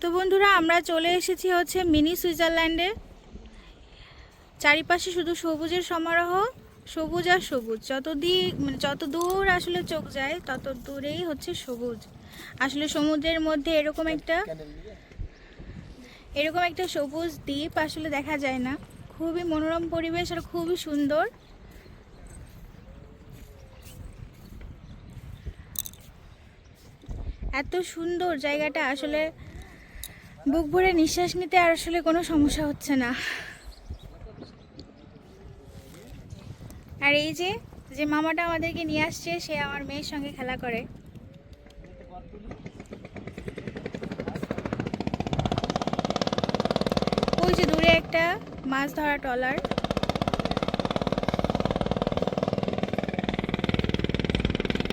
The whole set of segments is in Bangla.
তো বন্ধুরা, আমরা চলে এসেছি হচ্ছে মিনি সুইজারল্যান্ডে। চারিপাশে শুধু সবুজের সমারোহ, সবুজ আর সবুজ। যত দিক মানে যত দূর আসলে চোখ যায়, তত দূরেই হচ্ছে সবুজ। আসলে সমুদ্রের মধ্যে এরকম একটা এরকম একটা সবুজ দ্বীপ আসলে দেখা যায় না। খুবই মনোরম পরিবেশ আর খুবই সুন্দর। এত সুন্দর জায়গাটা আসলে বুক ভরে নিঃশ্বাস নিতে আর আসলে কোনো সমস্যা হচ্ছে না। আর এই যে যে মামাটা আমাদেরকে নিয়ে আসছে, সে আমার মেয়ের সঙ্গে খেলা করে। ওই যে দূরে একটা মাছ ধরা ট্রলার।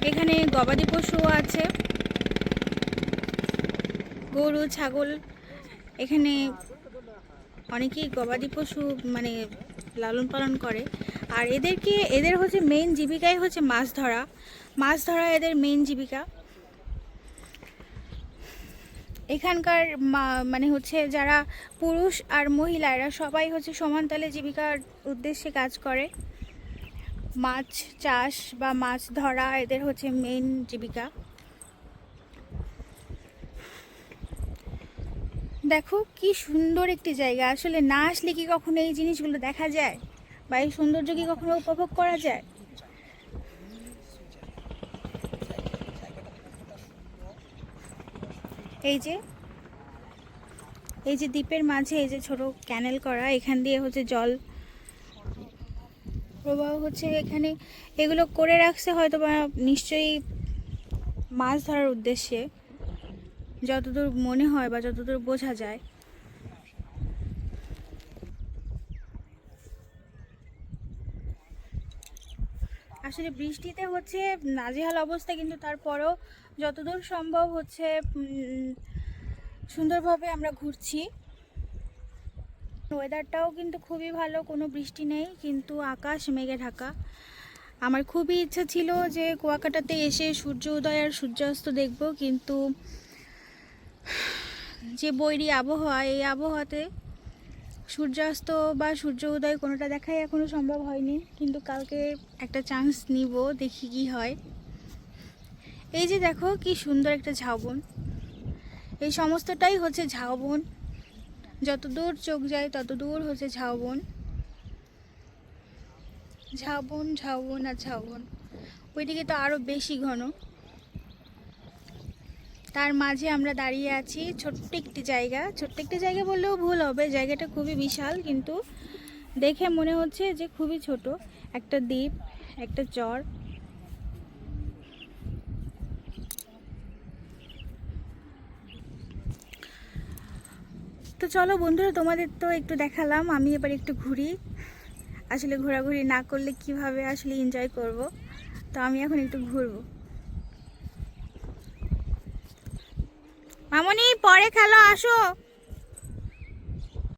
এখানে গবাদি পশুও আছে। গরু, ছাগল এখানে অনেকেই গবাদি পশু মানে লালন পালন করে। আর এদেরকে, এদের হচ্ছে মেইন জীবিকাই হচ্ছে মাছ ধরা। মাছ ধরা এদের মেইন জীবিকা। এখানকার মানে হচ্ছে যারা পুরুষ আর মহিলা, এরা সবাই হচ্ছে সমান তালে জীবিকার উদ্দেশ্যে কাজ করে। মাছ চাষ বা মাছ ধরা এদের হচ্ছে মেইন জীবিকা। দেখো কি সুন্দর একটি জায়গা। আসলে না আসলে কি কখনো এই জিনিসগুলো দেখা যায়? বা এই সৌন্দর্য কি কখনো উপভোগ করা যায়? এই যে এই যে দ্বীপের মাঝে এই যে ছোট ক্যানেল করা, এখান দিয়ে হচ্ছে জল প্রবাহ হচ্ছে এখানে। এগুলো করে রাখছে হয়তো বা নিশ্চয়ই মাছ ধরার উদ্দেশ্যে। যতদূর মনে হয় বা যতদূর বোঝা যায়। আসলে বৃষ্টিতে হচ্ছে নাজেহাল অবস্থা, কিন্তু তারপরেও যতদূর সম্ভব হচ্ছে সুন্দরভাবে আমরা ঘুরছি। ওয়েদারটাও কিন্তু খুবই ভালো, কোনো বৃষ্টি নেই, কিন্তু আকাশ মেঘে ঢাকা। আমার খুবই ইচ্ছা ছিল যে কুয়াকাটাতে এসে সূর্য উদয় আর সূর্যাস্ত দেখব, কিন্তু যে বৈরী আবহাওয়া, এই আবহাওয়াতে সূর্যাস্ত বা সূর্য উদয় কোনোটা দেখাই এখনও সম্ভব হয়নি, কিন্তু কালকে একটা চান্স নিব, দেখি কি হয়। এই যে দেখো কি সুন্দর একটা ঝাউবন। এই সমস্তটাই হচ্ছে ঝাউবন। যত দূর চোখ যায় তত দূর হচ্ছে ঝাউবন। ঝাউবন ঝাউবন আর ঝাউবন। ওইদিকে তো আরও বেশি ঘন। তার মাঝে আমরা দাঁড়িয়ে আছি ছোট্ট একটি জায়গা। ছোট্ট একটি জায়গা বললেও ভুল হবে, জায়গাটা খুবই বিশাল কিন্তু দেখে মনে হচ্ছে যে খুবই ছোট। একটা দ্বীপ, একটা চর। তো চলো বন্ধুরা, তোমাদের তো একটু দেখালাম, আমি এবার একটু ঘুরি। আসলে ঘোরাঘুরি না করলে কীভাবে আসলে এনজয় করব? তো আমি এখন একটু ঘুরবো। মামনি পরে খেলো আসো।